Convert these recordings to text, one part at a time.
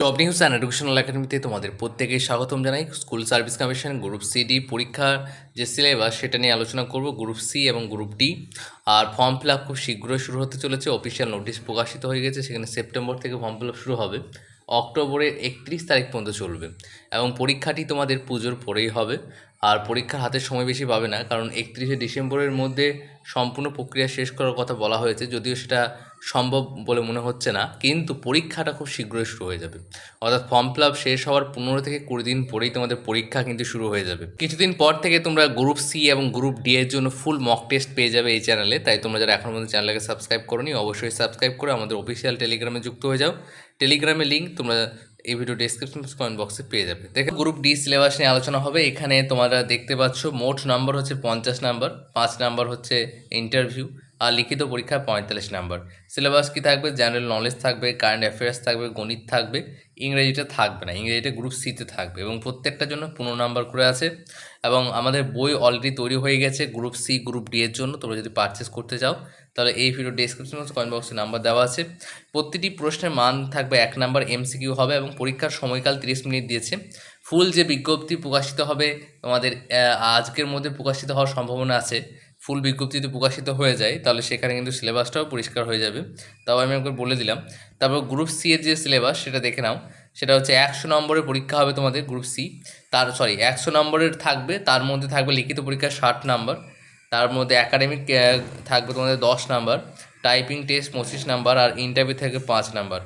Top news and educational একাডেমিতে তোমাদের প্রত্যেকেই স্বাগতম জানাই। School service commission group CD পরীক্ষার যে সিলেবাস সেটা নিয়ে আলোচনা করব গ্রুপ সি এবং গ্রুপ ডি আর ফর্ম ফিল আপ খুব শীঘ্রই শুরু হতে চলেছে। অফিসিয়াল নোটিশ প্রকাশিত হয়ে গেছে, সেখানে সেপ্টেম্বর থেকে ফর্ম ফিল আপ শুরু হবে। অক্টোবরের একত্রিশ তারিখ পর্যন্ত চলবে। এবং পরীক্ষাটি তোমাদের পুজোর পরেই হবে। আর পরীক্ষার হাতে সময় বেশি পাবে না, কারণ একত্রিশে ডিসেম্বরের মধ্যে সম্পূর্ণ প্রক্রিয়া শেষ করার কথা বলা হয়েছে। যদিও সেটা সম্ভব বলে মনে হচ্ছে না, কিন্তু পরীক্ষাটা খুব শীঘ্রই শুরু হয়ে যাবে। অর্থাৎ ফর্ম ফিল আপ শেষ হওয়ার পনেরো থেকে কুড়ি দিন পরেই তোমাদের পরীক্ষা কিন্তু শুরু হয়ে যাবে। কিছুদিন পর থেকে তোমরা গ্রুপ সি এবং গ্রুপ ডি এর জন্য ফুল মক টেস্ট পেয়ে যাবে এই চ্যানেলে। তাই তোমরা যারা এখন পর্যন্ত চ্যানেলকে সাবস্ক্রাইব করোনি, অবশ্যই সাবস্ক্রাইব করে আমাদের অফিসিয়াল টেলিগ্রামে যুক্ত হয়ে যাও। টেলিগ্রামের লিঙ্ক তোমরা এই ভিডিও ডিসক্রিপশন কমেন্ট বক্সে পেয়ে যাবে। দেখো গ্রুপ ডি সিলেবাস নিয়ে আলোচনা হবে। এখানে তোমরা দেখতে পাচ্ছ, মোট নাম্বার হচ্ছে পঞ্চাশ নাম্বার পাঁচ নাম্বার হচ্ছে ইন্টারভিউ আর লিখিত পরীক্ষা পঁয়তাল্লিশ নাম্বার। সিলেবাস কি থাকবে? জেনারেল নলেজ থাকবে কারেন্ট অ্যাফেয়ার্স থাকবে, গণিত থাকবে, ইংরেজিটা থাকবে না, ইংরেজিটা গ্রুপ সিতে থাকবে এবং প্রত্যেকটার জন্য পনেরো নাম্বার করে আছে এবং আমাদের বই অলরেডি তৈরি হয়ে গেছে গ্রুপ সি গ্রুপ ডি এর জন্য। তোমরা যদি পারচেস করতে চাও, তাহলে এই ভিডিও ডিসক্রিপশন কমেন্ট বক্সে নাম্বার দেওয়া আছে। প্রতিটি প্রশ্নের মান থাকবে এক নাম্বার এমসিকিউ হবে এবং পরীক্ষার সময়কাল তিরিশ মিনিট দিয়েছে। ফুল যে বিজ্ঞপ্তি প্রকাশিত হবে, তোমাদের আজকের মধ্যে প্রকাশিত হওয়ার সম্ভাবনা আছে। ফুল বিজ্ঞপ্তি যদি প্রকাশিত হয়ে যায়, তাহলে সেখানে কিন্তু সিলেবাসটাও পরিষ্কার হয়ে যাবে। তাও আমি একবার বলে দিলাম। তারপর গ্রুপ সি এর যে সিলেবাস, সেটা দেখে নাও। সেটা হচ্ছে একশো নম্বরের পরীক্ষা হবে তোমাদের গ্রুপ সি তার সরি একশো নম্বরের থাকবে, তার মধ্যে থাকবে লিখিত পরীক্ষা ষাট নাম্বার। তার মধ্যে একাডেমিক থাকবে তোমাদের দশ নাম্বার। টাইপিং টেস্ট পঁচিশ নাম্বার আর ইন্টারভিউ থেকে পাঁচ নাম্বার।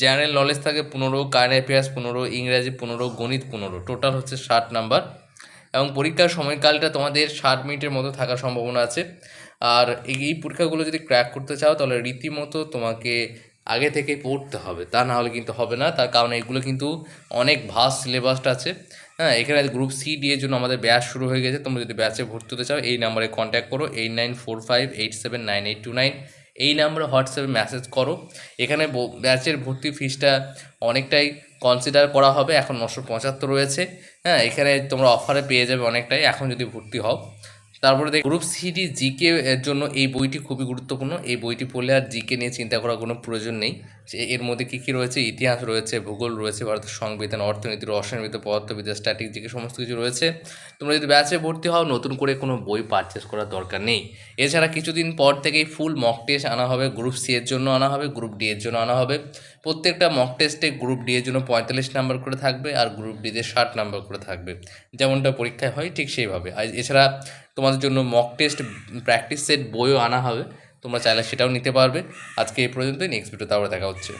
জেনারেল নলেজ থাকে পনেরো কারেন্ট অ্যাফেয়ার্স পনেরো, ইংরাজি পনেরো, গণিত পনেরো। টোটাল হচ্ছে ষাট নাম্বার। এবং পরীক্ষার সময়কালটা তোমাদের ষাট মিনিটের মতো থাকার সম্ভাবনা আছে। আর এই পরীক্ষাগুলো যদি ক্র্যাক করতে চাও, তাহলে রীতিমতো তোমাকে আগে থেকে পড়তে হবে। তা না হলে কিন্তু হবে না। তার কারণ এগুলো কিন্তু অনেক ভাস সিলেবাসটা আছে। হ্যাঁ এখানে গ্রুপ সি ডি এর জন্য আমাদের ব্যাচ শুরু হয়ে গেছে। তোমরা যদি ব্যাচে ভর্তি হতে চাও, এই নাম্বারে কন্ট্যাক্ট করো। Eight nine four five eight seven nine eight two nine এই নাম্বারে হোয়াটসঅ্যাপে মেসেজ করো। এখানে ব্যাচের ভর্তি ফিসটা অনেকটাই কনসিডার করা হবে। এখন নশো পঁচাত্তর রয়েছে। হ্যাঁ এখানে তোমরা অফারে পেয়ে যাবে অনেকটাই। এখন যদি ভর্তি হও, তারপরে দেখ গ্রুপ সিডি জিকে এর জন্য এই বইটি খুবই গুরুত্বপূর্ণ। এই বইটি পড়লে আর জিকে নিয়ে চিন্তা করার কোনো প্রয়োজন নেই। এর মধ্যে কী কী রয়েছে? ইতিহাস রয়েছে, ভূগোল রয়েছে, ভারতের সংবিধান, অর্থনীতি রসায়নবিদ্যা পদার্থবিদ্যা জিকে সমস্ত কিছু রয়েছে। তোমরা যদি ব্যাচে ভর্তি হও, নতুন করে কোনো বই পারচেস করার দরকার নেই। এছাড়া কিছুদিন পর থেকেই ফুল মক টেস্ট আনা হবে গ্রুপ সি এর জন্য আনা হবে গ্রুপ ডি এর জন্য আনা হবে। প্রত্যেকটা মক টেস্টে গ্রুপ ডি এর জন্য পঁয়তাল্লিশ নাম্বার করে থাকবে আর গ্রুপ ডিতে ষাট নাম্বার করে থাকবে। যেমনটা পরীক্ষায় হয়, ঠিক সেইভাবে। আর এছাড়া তোমাদের জন্য মক টেস্ট প্র্যাকটিস সেট বইও আনা হবে। তোমরা চাইলে সেটাও নিতে পারবে। আজকে এই পর্যন্তই নেক্সট ভিডিওতে আবার দেখা হচ্ছে।